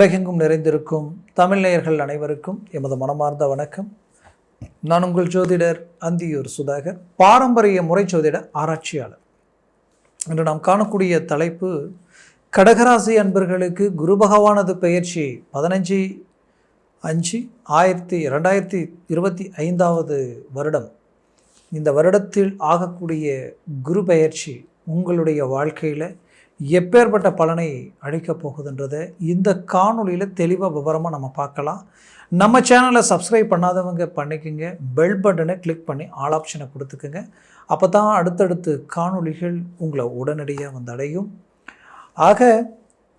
உலகெங்கும் நிறைந்திருக்கும் தமிழ்நேயர்கள் அனைவருக்கும் எமது மனமார்ந்த வணக்கம். நான் உங்கள் ஜோதிடர் அந்தியூர் சுதாகர் பாரம்பரிய முறை ஜோதிட ஆராய்ச்சியாளர். இன்று நாம் காணக்கூடிய தலைப்பு கடகராசி அன்பர்களுக்கு குரு பகவானது பெயர்ச்சி பதினஞ்சு அஞ்சு ஆயிரத்தி ரெண்டாயிரத்தி இருபத்தி ஐந்தாவது வருடம். இந்த வருடத்தில் ஆகக்கூடிய குரு பெயர்ச்சி உங்களுடைய வாழ்க்கையில் எப்பேற்பட்ட பலனை அழிக்கப் போகுதுன்றதை இந்த காணொலியில் தெளிவாக விவரமாக நம்ம பார்க்கலாம். நம்ம சேனலை சப்ஸ்கிரைப் பண்ணாதவங்க பண்ணிக்கோங்க. பெல் பட்டனை கிளிக் பண்ணி ஆல் ஆப்ஷனை கொடுத்துக்குங்க. அப்போ தான் அடுத்தடுத்து காணொலிகள் உங்களை உடனடியாக வந்து அடையும் ஆக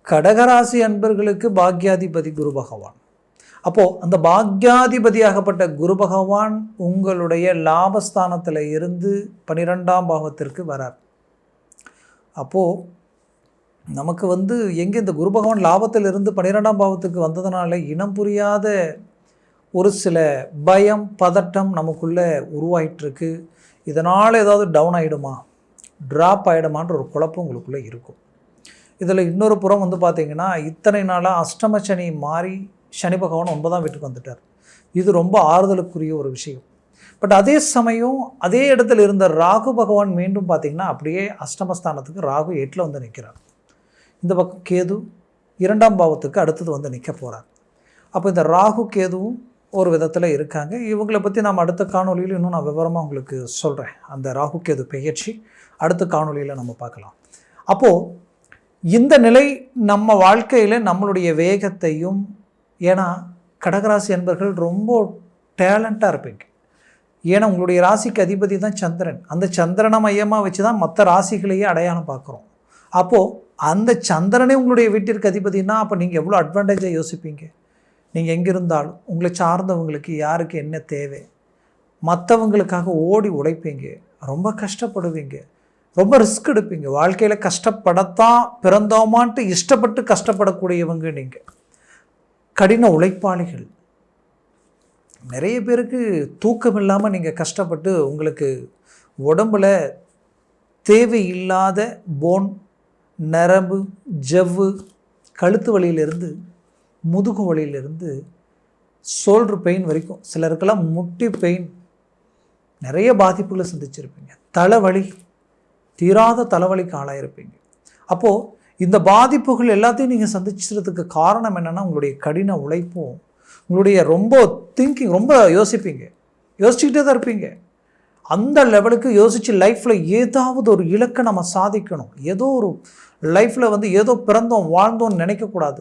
கடகராசி அன்பர்களுக்கு பாக்யாதிபதி குரு பகவான். அப்போது அந்த பாக்யாதிபதியாகப்பட்ட குரு பகவான் உங்களுடைய லாபஸ்தானத்தில் இருந்து பனிரெண்டாம் பாவத்திற்கு வரார். அப்போது நமக்கு வந்து எங்கே இந்த குரு பகவான் லாபத்தில் இருந்து பன்னிரெண்டாம் பாவத்துக்கு வந்ததுனால இனம் புரியாத ஒரு சில பயம் பதட்டம் நமக்குள்ளே உருவாயிட்டிருக்கு. இதனால் ஏதாவது டவுன் ஆகிடுமா ட்ராப் ஆகிடுமான்ற ஒரு குழப்பம் உங்களுக்குள்ளே இருக்கும். இதில் இன்னொரு புறம் வந்து பார்த்திங்கன்னா இத்தனை நாளாக அஷ்டம சனி மாறி சனி பகவான் ஒன்பதாம் வீட்டுக்கு வந்துட்டார். இது ரொம்ப ஆறுதலுக்குரிய ஒரு விஷயம். பட் அதே சமயம் அதே இடத்துல இருந்த ராகு பகவான் மீண்டும் பார்த்திங்கன்னா அப்படியே அஷ்டமஸ்தானத்துக்கு ராகு எட்டில் வந்து நிற்கிறார். இந்த பக்கம் கேது இரண்டாம் பாவத்துக்கு அடுத்தது வந்து நிற்க போகிறார் அப்போ இந்த ராகு கேதுவும் ஒரு விதத்தில் இருக்காங்க. இவங்களை பற்றி நாம் அடுத்த காணொலியில் இன்னும் நான் விவரமாக உங்களுக்கு சொல்கிறேன் அந்த ராகு கேது பெயர்ச்சி அடுத்த காணொலியில் நம்ம பார்க்கலாம். அப்போது இந்த நிலை நம்ம வாழ்க்கையில் நம்மளுடைய வேகத்தையும் ஏன்னா கடகராசி என்பர்கள் ரொம்ப டேலண்ட்டாக இருப்பீங்க. ஏன்னா உங்களுடைய ராசிக்கு அதிபதி தான் சந்திரன். அந்த சந்திரனை மையமாக வச்சு தான் மற்ற ராசிகளையே அடையாளம் பார்க்குறோம். அப்போது அந்த சந்திரனே உங்களுடைய வீட்டிற்கு அதிபதினா அப்போ நீங்கள் எவ்வளோ அட்வான்டேஜாக யோசிப்பீங்க? நீங்கள் எங்கே இருந்தாலும் உங்களை சார்ந்தவங்களுக்கு யாருக்கு என்ன தேவை? மற்றவங்களுக்காக ஓடி உழைப்பீங்க. ரொம்ப கஷ்டப்படுவீங்க. ரொம்ப ரிஸ்க் எடுப்பீங்க. வாழ்க்கையில் கஷ்டப்படத்தான் பிறந்தோமான்ட்டு இஷ்டப்பட்டு கஷ்டப்படக்கூடியவங்க நீங்கள் கடின உழைப்பாளிகள். நிறைய பேருக்கு தூக்கம் இல்லாமல் நீங்கள் கஷ்டப்பட்டு உங்களுக்கு உடம்புல தேவையில்லாத போன் நரம்பு ஜவ்வு கழுத்து வலியிலிருந்து முதுகு வலியிலிருந்து சோல்ட்ரு பெயின் வரைக்கும். சிலருக்கெல்லாம் முட்டி பெயின் நிறைய பாதிப்புகளை சந்திச்சிருப்பீங்க. தலைவலி தீராத தலைவலிக்கு ஆளாயிருப்பீங்க. அப்போது இந்த பாதிப்புகள் எல்லாத்தையும் நீங்கள் சந்திச்சதுக்கு காரணம் என்னென்னா உங்களுடைய கடின உழைப்பும் உங்களுடைய ரொம்ப திங்கிங் ரொம்ப யோசிப்பீங்க. யோசிச்சுக்கிட்டே தான் இருப்பீங்க. அந்த லெவலுக்கு யோசித்து லைஃப்பில் ஏதாவது ஒரு இலக்கை நம்ம சாதிக்கணும். ஏதோ ஒரு லைஃப்பில் வந்து ஏதோ பிறந்தோம் வாழ்ந்தோம்னு நினைக்கக்கூடாது.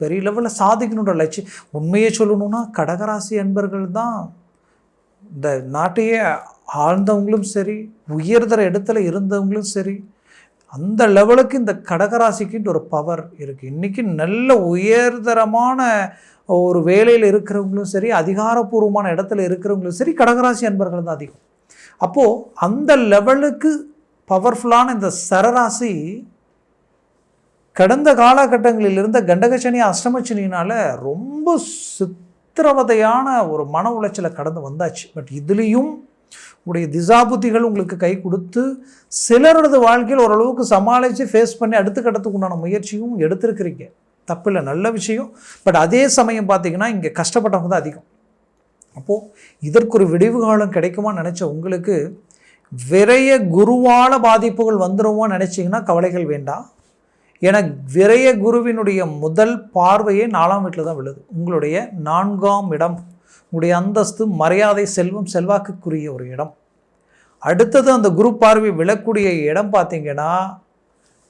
பெரிய லெவலில் சாதிக்கணுன்ற லட்சியம் உண்மையை சொல்லணும்னா கடகராசி அன்பர்கள் தான். இந்த நாட்டையே ஆழ்ந்தவங்களும் சரி உயர்தர இடத்துல இருந்தவங்களும் சரி அந்த லெவலுக்கு இந்த கடகராசிக்குன்ற ஒரு பவர் இருக்குது இன்றைக்கி நல்ல உயர்தரமான ஒரு வேலையில் இருக்கிறவங்களும் சரி அதிகாரப்பூர்வமான இடத்துல இருக்கிறவங்களும் சரி கடகராசி அன்பர்கள் தான் அதிகம். அப்போது அந்த லெவலுக்கு பவர்ஃபுல்லான இந்த சரராசி கடந்த காலகட்டங்களில் இருந்த கண்டகசனி அஷ்டமச்சனினால் ரொம்ப சித்திரவதையான ஒரு மன உளைச்சலை கடந்து வந்தாச்சு. பட் இதுலேயும் உடைய திசாபுத்திகள் உங்களுக்கு கை கொடுத்து சிலரது வாழ்க்கையில் ஓரளவுக்கு சமாளித்து ஃபேஸ் பண்ணி அடுத்த கட்டத்துக்கு உண்டான முயற்சியும் எடுத்திருக்கிறீங்க. தப்பில்லை நல்ல விஷயம். பட் அதே சமயம் பார்த்தீங்கன்னா இங்கே கஷ்டப்பட்டவங்க தான் அதிகம். அப்போது இதற்கு ஒரு விடிவு காலம் கிடைக்குமா நினச்ச உங்களுக்கு விரைய குருவான பாதிப்புகள் வந்துடுமோ நினச்சிங்கன்னா கவலைகள் வேண்டாம். ஏன்னா விரைய குருவினுடைய முதல் பார்வையே நாலாம் வீட்டில் தான் விழுது. உங்களுடைய நான்காம் இடம் உங்களுடைய அந்தஸ்து மரியாதை செல்வம் செல்வாக்குக்குரிய ஒரு இடம். அடுத்தது அந்த குரு பார்வை விழக்கூடிய இடம் பார்த்தீங்கன்னா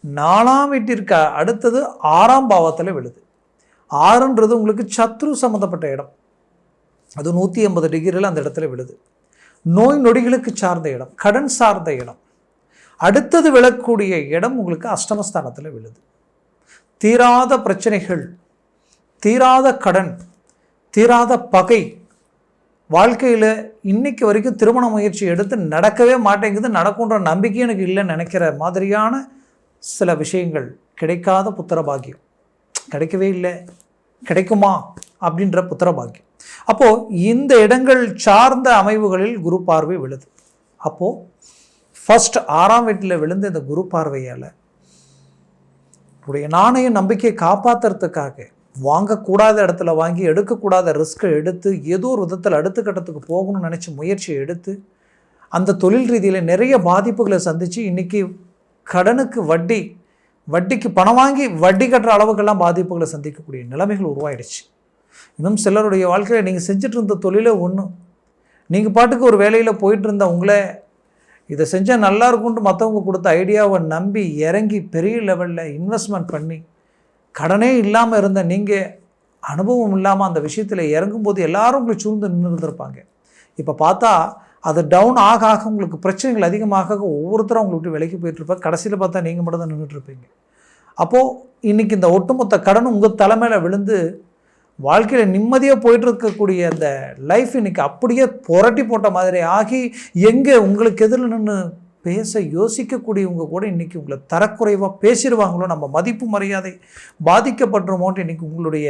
நாலாம் வீட்டிற்கு அடுத்தது ஆறாம் பாவத்தில் விழுது. ஆறுன்றது உங்களுக்கு சத்ரு சம்மந்தப்பட்ட இடம். அது நூற்றி எண்பது டிகிரியில் அந்த இடத்துல விழுது. நோய் நொடிகளுக்கு சார்ந்த இடம் கடன் சார்ந்த இடம். அடுத்தது விழக்கூடிய இடம் உங்களுக்கு அஷ்டமஸ்தானத்தில் விழுது. தீராத பிரச்சனைகள் தீராத கடன் தீராத பகை வாழ்க்கையில் இன்னைக்கு வரைக்கும் திருமண முயற்சி எடுத்து நடக்கவே மாட்டேங்குது நடக்குன்ற நம்பிக்கை எனக்கு இல்லைன்னு நினைக்கிற மாதிரியான சில விஷயங்கள் கிடைக்காத புத்திர பாக்கியம் கிடைக்கவே இல்லை. கிடைக்குமா? அப்படின்ற புத்திர பாக்கியம் அப்போது இந்த இடங்கள் சார்ந்த அமைவுகளில் குரு பார்வை விழுது. அப்போது ஃபஸ்ட் ஆறாம் வீட்டில் விழுந்த இந்த குரு பார்வையால் உடைய நாணய நம்பிக்கையை காப்பாற்றுறதுக்காக வாங்கக்கூடாத இடத்துல வாங்கி எடுக்கக்கூடாத ரிஸ்க்கை எடுத்து ஏதோ ஒரு விதத்தில் அடுத்த கட்டத்துக்கு போகணும்னு நினச்சி முயற்சியை எடுத்து அந்த தொழில் ரீதியில் நிறைய பாதிப்புகளை சந்தித்து இன்றைக்கி கடனுக்கு வட்டி வட்டிக்கு பணம் வாங்கி வட்டி கட்டுற அளவுக்கெல்லாம் பாதிப்புகளை சந்திக்கக்கூடிய நிலைமைகள் உருவாயிடுச்சு. இன்னும் சிலருடைய வாழ்க்கையில் நீங்கள் செஞ்சுட்டு இருந்த தொழிலே ஒன்று நீங்கள் பாட்டுக்கு ஒரு வேலையில் போயிட்டு இருந்த உங்களே இதை செஞ்சால் நல்லா இருக்கும்ட்டு மற்றவங்க கொடுத்த ஐடியாவை நம்பி இறங்கி பெரிய லெவலில் இன்வெஸ்ட்மெண்ட் பண்ணி கடனே இல்லாமல் இருந்த நீங்கள் அனுபவம் இல்லாமல் அந்த விஷயத்தில் இறங்கும்போது எல்லாரும் உங்களை சூழ்ந்து நின்று இருந்திருப்பாங்க இப்போ பார்த்தா அது டவுன் ஆக ஆக உங்களுக்கு பிரச்சனைகள் அதிகமாக ஒவ்வொருத்தரும் உங்களை விட்டு விலைக்கு போயிட்டுருப்பாங்க. கடைசியில் பார்த்தா நீங்கள் மட்டும் தான் நின்றுட்டுருப்பீங்க அப்போது இன்றைக்கி இந்த ஒட்டுமொத்த கடன் உங்கள் தலைமையில் விழுந்து வாழ்க்கையில் நிம்மதியாக போயிட்டு இருக்கக்கூடிய அந்த லைஃப் இன்னைக்கு அப்படியே புரட்டி போட்ட மாதிரி ஆகி எங்கே உங்களுக்கு எதிரில் நின்று பேச யோசிக்கக்கூடியவங்க கூட இன்றைக்கி உங்களை தரக்குறைவாக பேசிடுவாங்களோ நம்ம மதிப்பு மரியாதை பாதிக்கப்பட்டுருமோன்ட்டு இன்றைக்கி உங்களுடைய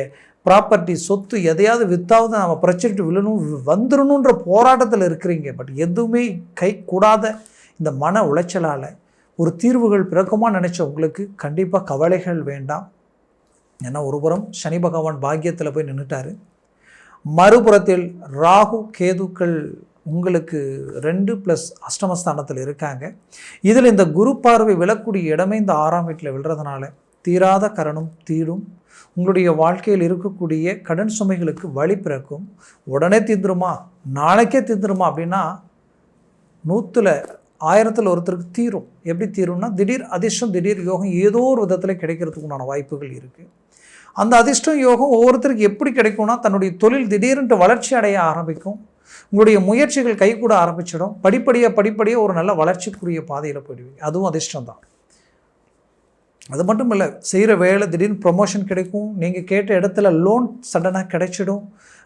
ப்ராப்பர்ட்டி சொத்து எதையாவது வித்தாவது நம்ம பிரச்சனைட்டு விழணும் வந்துடணுன்ற போராட்டத்தில் இருக்கிறீங்க. பட் எதுவுமே கை கூடாத இந்த மன உளைச்சலால் ஒரு தீர்வுகள் பிறக்குமா நினச்ச உங்களுக்கு கண்டிப்பாக கவலைகள் வேண்டாம். ஏன்னா ஒருபுறம் சனி பகவான் பாக்கியத்தில் போய் நின்றுட்டார் மறுபுறத்தில் ராகு கேதுக்கள் உங்களுக்கு ரெண்டு ப்ளஸ் அஷ்டமஸ்தானத்தில் இருக்காங்க. இதில் இந்த குரு பார்வை விழக்கூடிய இடமே இந்த ஆறாம் வீட்டில் விழுறதுனால தீராத கரணும் தீரும். உங்களுடைய வாழ்க்கையில் இருக்கக்கூடிய கடன் சுமைகளுக்கு வழி பிறக்கும். உடனே தீந்துருமா? நாளைக்கே தீந்துருமா அப்படின்னா நூற்றில் ஆயிரத்தில் ஒருத்தருக்கு தீரும். எப்படி தீரும்னா திடீர் அதிர்ஷ்டம் திடீர் யோகம் ஏதோ ஒரு விதத்தில் கிடைக்கிறதுக்குண்டான வாய்ப்புகள் இருக்குது அந்த அதிர்ஷ்டம் யோகம் ஒவ்வொருத்தருக்கு எப்படி கிடைக்கும்னா தன்னுடைய தொழில் திடீரென்று வளர்ச்சி அடைய ஆரம்பிக்கும். உங்களுடைய முயற்சிகள் கைகூட ஆரம்பிச்சிடும். படிப்படியாக படிப்படியாக ஒரு நல்ல வளர்ச்சிக்குரிய பாதையில் போயிடுவீங்க. அதுவும் அதிர்ஷ்டம் தான். அது மட்டும் இல்லை செய்கிற வேலை திடீர்னு ப்ரொமோஷன் கிடைக்கும். நீங்கள் கேட்ட இடத்துல லோன் சடனாக கிடைச்சிடும்.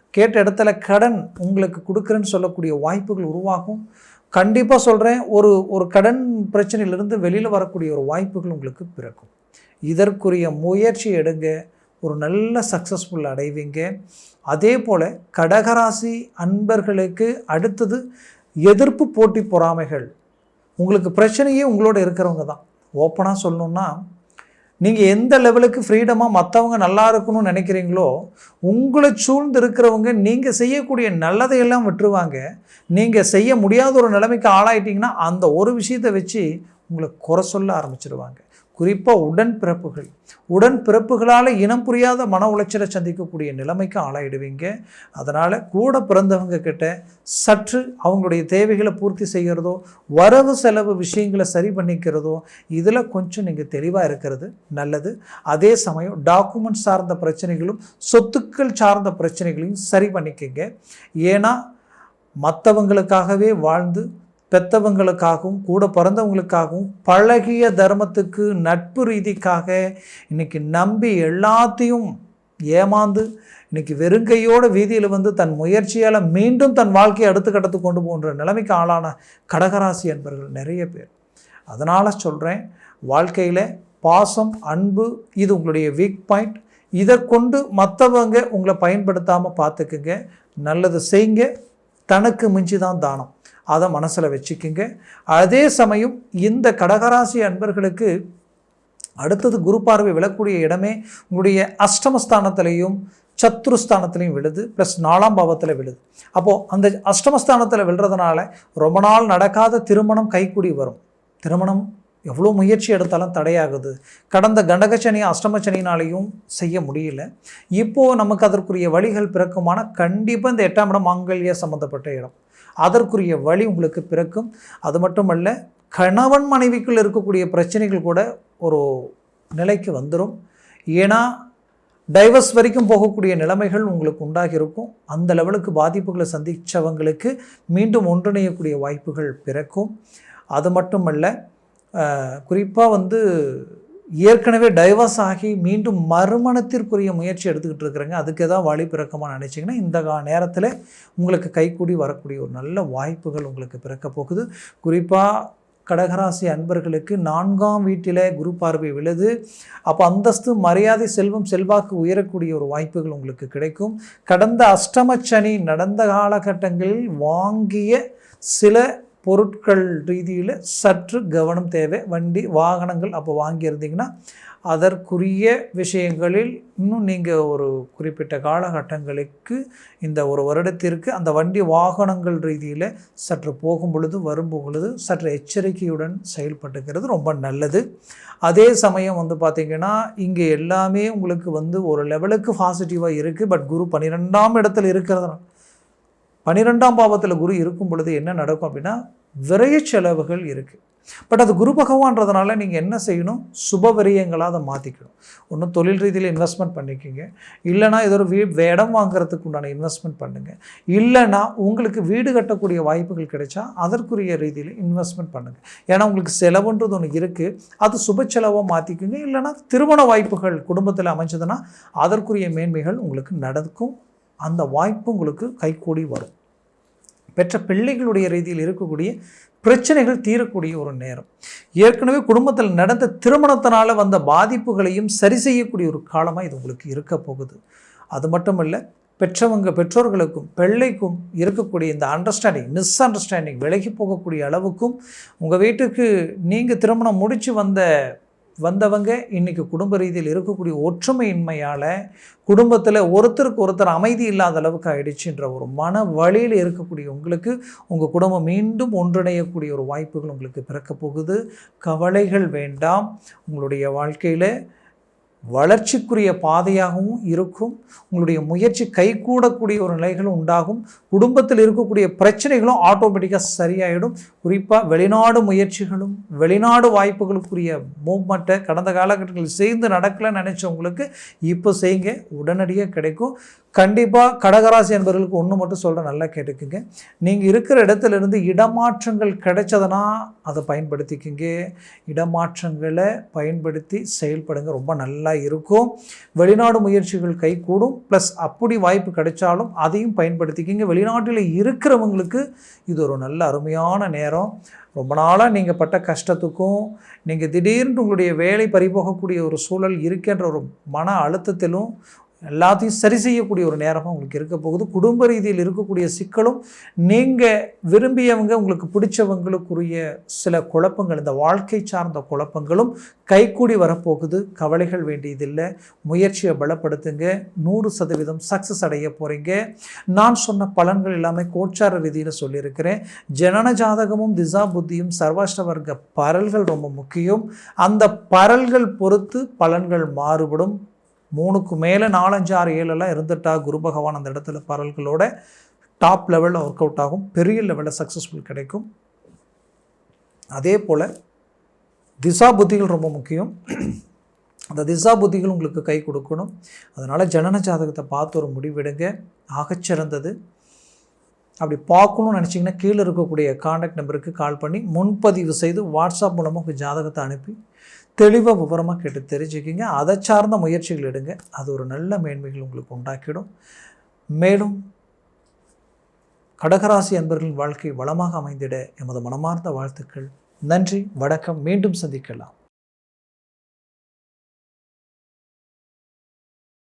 கேட்ட இடத்துல கடன் உங்களுக்கு கொடுக்குறேன்னு சொல்லக்கூடிய வாய்ப்புகள் உருவாகும். கண்டிப்பாக சொல்கிறேன் ஒரு ஒரு கடன் பிரச்சனையிலிருந்து வெளியில் வரக்கூடிய ஒரு வாய்ப்புகள் உங்களுக்கு பிறக்கும். இதற்குரிய முயற்சி எடுங்க. ஒரு நல்ல சக்ஸஸ்ஃபுல் அடைவீங்க. அதே போல் கடகராசி அன்பர்களுக்கு அடுத்தது எதிர்ப்பு போட்டி பொறாமைகள். உங்களுக்கு பிரச்சனையே உங்களோட இருக்கிறவங்க தான். ஓப்பனாக சொல்லணுன்னா நீங்கள் எந்த லெவலுக்கு ஃப்ரீடமாக மற்றவங்க நல்லா இருக்கணும்னு நினைக்கிறீங்களோ உங்களை சூழ்ந்து இருக்கிறவங்க நீங்கள் செய்யக்கூடிய நல்லதையெல்லாம் விட்டுருவாங்க. நீங்கள் செய்ய முடியாத ஒரு நிலைமைக்கு ஆளாயிட்டிங்கன்னா அந்த ஒரு விஷயத்தை வச்சு உங்களை குறை சொல்ல ஆரம்பிச்சிடுவாங்க குறிப்பாக உடன்பிறப்புகள். உடன்பிறப்புகளால் இனம் புரியாத மன உளைச்சலை சந்திக்கக்கூடிய நிலைமைக்கு ஆளாயிடுவீங்க. அதனால் கூட பிறந்தவங்க கிட்ட சற்று அவங்களுடைய தேவைகளை பூர்த்தி செய்கிறதோ வரவு செலவு விஷயங்களை சரி பண்ணிக்கிறதோ இதில் கொஞ்சம் நீங்கள் தெளிவாக இருக்கிறது நல்லது. அதே சமயம் டாக்குமெண்ட் சார்ந்த பிரச்சனைகளும் சொத்துக்கள் சார்ந்த பிரச்சனைகளையும் சரி பண்ணிக்கங்க. ஏன்னா மற்றவங்களுக்காகவே வாழ்ந்து பெத்தவங்களுக்காகவும் கூட பிறந்தவங்களுக்காகவும் பழகிய தர்மத்துக்கு நட்பு ரீதிக்காக இன்றைக்கி நம்பி எல்லாத்தையும் ஏமாந்து இன்றைக்கி வெறுங்கையோட வீதியில் வந்து தன் முயற்சியால் மீண்டும் தன் வாழ்க்கையை அடுத்து கடத்து கொண்டு போன்ற நிலைமைக்கு ஆளான கடகராசி என்பவர்கள் நிறைய பேர். அதனால் சொல்கிறேன் வாழ்க்கையில் பாசம் அன்பு இது உங்களுடைய வீக் பாயிண்ட் இதை கொண்டு மற்றவங்க உங்களை பயன்படுத்தாமல் பார்த்துக்குங்க. நல்லது செய்யுங்க. தனக்கு மிஞ்சி தான் தானம். அதை மனசில் வச்சுக்கோங்க. அதே சமயம் இந்த கடகராசி அன்பர்களுக்கு அடுத்தது குரு பார்வை விழக்கூடிய இடமே உங்களுடைய அஷ்டமஸ்தானத்திலையும் சத்ருஸ்தானத்துலேயும் விழுது ப்ளஸ் நாலாம் பாவத்தில் விழுது. அப்போது அந்த அஷ்டமஸ்தானத்தில் விழுறதுனால ரொம்ப நாள் நடக்காத திருமணம் கைக்கூடி வரும். திருமணம் எவ்வளோ முயற்சி எடுத்தாலும் தடையாகுது. கடந்த கண்டகச்சனி அஷ்டமச்சனினாலையும் செய்ய முடியல. இப்போது நமக்கு அதற்குரிய வழிகள் பிறக்குமான கண்டிப்பாக இந்த எட்டாம் இடம் மாங்கல்ய சம்மந்தப்பட்ட இடம். அதற்குரிய வழி உங்களுக்கு பிறக்கும். அது மட்டுமல்ல கணவன் மனைவிக்குள் இருக்கக்கூடிய பிரச்சனைகள் கூட ஒரு நிலைக்கு வந்துடும் ஏன்னா டைவர்ஸ் வரைக்கும் போகக்கூடிய நிலைமைகள் உங்களுக்கு உண்டாகி இருக்கும் அந்த லெவலுக்கு பாதிப்புகளை சந்தித்தவங்களுக்கு மீண்டும் ஒன்றிணையக்கூடிய வாய்ப்புகள் பிறக்கும். அது மட்டுமல்ல குறிப்பாக வந்து ஏற்கனவே டைவர்ஸ் ஆகி மீண்டும் மறுமணத்திற்குரிய முயற்சி எடுத்துக்கிட்டு இருக்கிறாங்க. அதுக்கு ஏதாவது வழி பிறக்கமாக நினச்சிங்கன்னா இந்த நேரத்தில் உங்களுக்கு கைக்கூடி வரக்கூடிய ஒரு நல்ல வாய்ப்புகள் உங்களுக்கு பிறக்க போகுது. குறிப்பாக கடகராசி அன்பர்களுக்கு நான்காம் வீட்டில் குரு பார்வை விழுது. அப்போ அந்தஸ்து மரியாதை செல்வம் செல்வாக்கு உயரக்கூடிய ஒரு வாய்ப்புகள் உங்களுக்கு கிடைக்கும். கடந்த அஷ்டமச்சனி நடந்த காலகட்டங்களில் வாங்கிய சில பொருட்கள் ரீதியில் சற்று கவனம் தேவை. வண்டி வாகனங்கள் அப்போ வாங்கியிருந்தீங்கன்னா அதற்குரிய விஷயங்களில் இன்னும் நீங்கள் ஒரு குறிப்பிட்ட காலகட்டங்களுக்கு இந்த ஒரு வருடத்திற்கு அந்த வண்டி வாகனங்கள் ரீதியில் சற்று போகும் பொழுது வரும் பொழுது சற்று எச்சரிக்கையுடன் செயல்பட்டுக்கிறது ரொம்ப நல்லது. அதே சமயம் வந்து பார்த்திங்கன்னா இங்கே எல்லாமே உங்களுக்கு வந்து ஒரு லெவலுக்கு பாசிட்டிவாக இருக்குது பட் குரு பன்னிரெண்டாம் இடத்துல இருக்கிறதுனால பன்னிரெண்டாம் பாவத்தில் குரு இருக்கும் பொழுது என்ன நடக்கும் அப்படின்னா விரைய செலவுகள் இருக்குது பட் அது குரு பகவான்றதுனால நீங்கள் என்ன செய்யணும்? சுப விரயங்களாக அதை மாற்றிக்கணும் ஒன்றும் தொழில் ரீதியில் இன்வெஸ்ட்மெண்ட் பண்ணிக்கிங்க. இல்லைனா ஏதோ ஒரு வீ இடம் வாங்குறதுக்கு உண்டான இன்வெஸ்ட்மெண்ட் பண்ணுங்கள் இல்லைனா உங்களுக்கு வீடு கட்டக்கூடிய வாய்ப்புகள் கிடைச்சா அதற்குரிய ரீதியில் இன்வெஸ்ட்மெண்ட் பண்ணுங்கள் ஏன்னா உங்களுக்கு செலவுன்றது ஒன்று இருக்குது அது சுப செலவாக மாற்றிக்குங்க இல்லைனா திருமண வாய்ப்புகள் குடும்பத்தில் அமைஞ்சதுன்னா அதற்குரிய மேன்மைகள் உங்களுக்கு நடக்கும். அந்த வாய்ப்பு உங்களுக்கு கைகூடி வரும். பெற்ற பிள்ளைகளுடைய ரீதியில் இருக்கக்கூடிய பிரச்சனைகள் தீரக்கூடிய ஒரு நேரம். ஏற்கனவே குடும்பத்தில் நடந்த திருமணத்தினால் வந்த பாதிப்புகளையும் சரி செய்யக்கூடிய ஒரு காலமாக இது உங்களுக்கு இருக்க போகுது. அது மட்டும் இல்லை பெற்றவங்க பெற்றோர்களுக்கும் பிள்ளைக்கும் இருக்கக்கூடிய இந்த அண்டர்ஸ்டாண்டிங் மிஸ் அண்டர்ஸ்டாண்டிங் விலகி போகக்கூடிய அளவுக்கும் உங்கள் வீட்டுக்கு நீங்கள் திருமணம் முடித்து வந்த வந்தவங்க இன்றைக்கி குடும்ப ரீதியில் இருக்கக்கூடிய ஒற்றுமையின்மையால் குடும்பத்தில் ஒருத்தருக்கு ஒருத்தர் அமைதி இல்லாத அளவுக்கு ஆயிடுச்சுன்ற ஒரு மன வழியில் இருக்கக்கூடிய உங்களுக்கு உங்கள் குடும்பம் மீண்டும் ஒன்றிணையக்கூடிய ஒரு வாய்ப்புகள் உங்களுக்கு பிறக்க போகுது. கவலைகள் வேண்டாம். உங்களுடைய வாழ்க்கையில் வளர்ச்சிக்குரிய பாதையாகவும் இருக்கும். உங்களுடைய முயற்சி கைகூடக்கூடிய ஒரு நிலைகளும் உண்டாகும். குடும்பத்தில் இருக்கக்கூடிய பிரச்சனைகளும் ஆட்டோமேட்டிக்காக சரியாயிடும். குறிப்பாக வெளிநாடு முயற்சிகளும் வெளிநாடு வாய்ப்புகளுக்குரிய மூவ்மெண்ட்டை கடந்த காலகட்டங்களில் சேர்ந்து நடக்கலன்னு நினச்சவங்களுக்கு இப்போ செய்யுங்க. உடனடியாக கிடைக்கும். கண்டிப்பாக கடகராசி என்பவர்களுக்கு ஒன்று மட்டும் சொல்கிறேன் நல்லா கேட்டுக்குங்க. நீங்கள் இருக்கிற இடத்துல இருந்து இடமாற்றங்கள் கிடைச்சதுன்னா அதை பயன்படுத்திக்கிங்க. இடமாற்றங்களை பயன்படுத்தி செயல்படுங்க ரொம்ப நல்லா இருக்கும். வெளிநாடு முயற்சிகள் கைகூடும் ப்ளஸ் அப்படி வாய்ப்பு கிடைச்சாலும் அதையும் பயன்படுத்திக்கிங்க. வெளிநாட்டில் இருக்கிறவங்களுக்கு இது ஒரு நல்ல அருமையான நேரம். ரொம்ப நாளாக நீங்கள் பட்ட கஷ்டத்துக்கும் நீங்கள் திடீர்னு உங்களுடைய வேலை பறிபோகக்கூடிய ஒரு சூழல் இருக்கின்ற ஒரு மன அழுத்தத்திலும் எல்லாத்தையும் சரி செய்யக்கூடிய ஒரு நேரமாக உங்களுக்கு இருக்க போகுது. குடும்ப ரீதியில் இருக்கக்கூடிய சிக்கலும் நீங்கள் விரும்பியவங்க உங்களுக்கு பிடிச்சவங்களுக்குரிய சில குழப்பங்கள் இந்த வாழ்க்கை சார்ந்த குழப்பங்களும் கைக்கூடி வரப்போகுது. கவலைகள் வேண்டியதில்லை. முயற்சியை பலப்படுத்துங்க. நூறு சதவீதம் சக்ஸஸ் அடைய போகிறீங்க நான் சொன்ன பலன்கள் எல்லாமே கோச்சார ரீதியில் சொல்லியிருக்கிறேன். ஜனன ஜாதகமும் திசா புத்தியும் சர்வாஷ்ட வர்க்க பரல்கள் ரொம்ப முக்கியம். அந்த பரல்கள் பொறுத்து பலன்கள் மாறுபடும். மூணுக்கு மேலே நாலஞ்சு ஆறு ஏழெல்லாம் இருந்துட்டா குரு பகவான் அந்த இடத்துல பரல்களோட டாப் லெவலில் ஒர்க் அவுட் ஆகும். பெரிய லெவலில் சக்ஸஸ்ஃபுல் கிடைக்கும். அதே போல் திசா புத்திகள் ரொம்ப முக்கியம். அந்த திசா புத்திகள் உங்களுக்கு கை கொடுக்கணும். அதனால் ஜனன ஜாதகத்தை பார்த்து ஒரு முடிவெடுங்க ஆகச்சிறந்தது. அப்படி பார்க்கணும்னு நினச்சிங்கன்னா கீழே இருக்கக்கூடிய காண்டாக்ட் நம்பருக்கு கால் பண்ணி முன்பதிவு செய்து வாட்ஸ்அப் மூலமாக உங்கள் ஜாதகத்தை அனுப்பி தெளிவாக விவரமாக கேட்டு தெரிஞ்சுக்கிங்க. அதை சார்ந்த முயற்சிகள் எடுங்க. அது ஒரு நல்ல மேன்மைகள் உங்களுக்கு உண்டாக்கிடும். மேலும் கடகராசி அன்பர்களின் வாழ்க்கை வளமாக அமைந்திட எமது மனமார்ந்த வாழ்த்துக்கள். நன்றி வணக்கம். மீண்டும் சந்திக்கலாம்.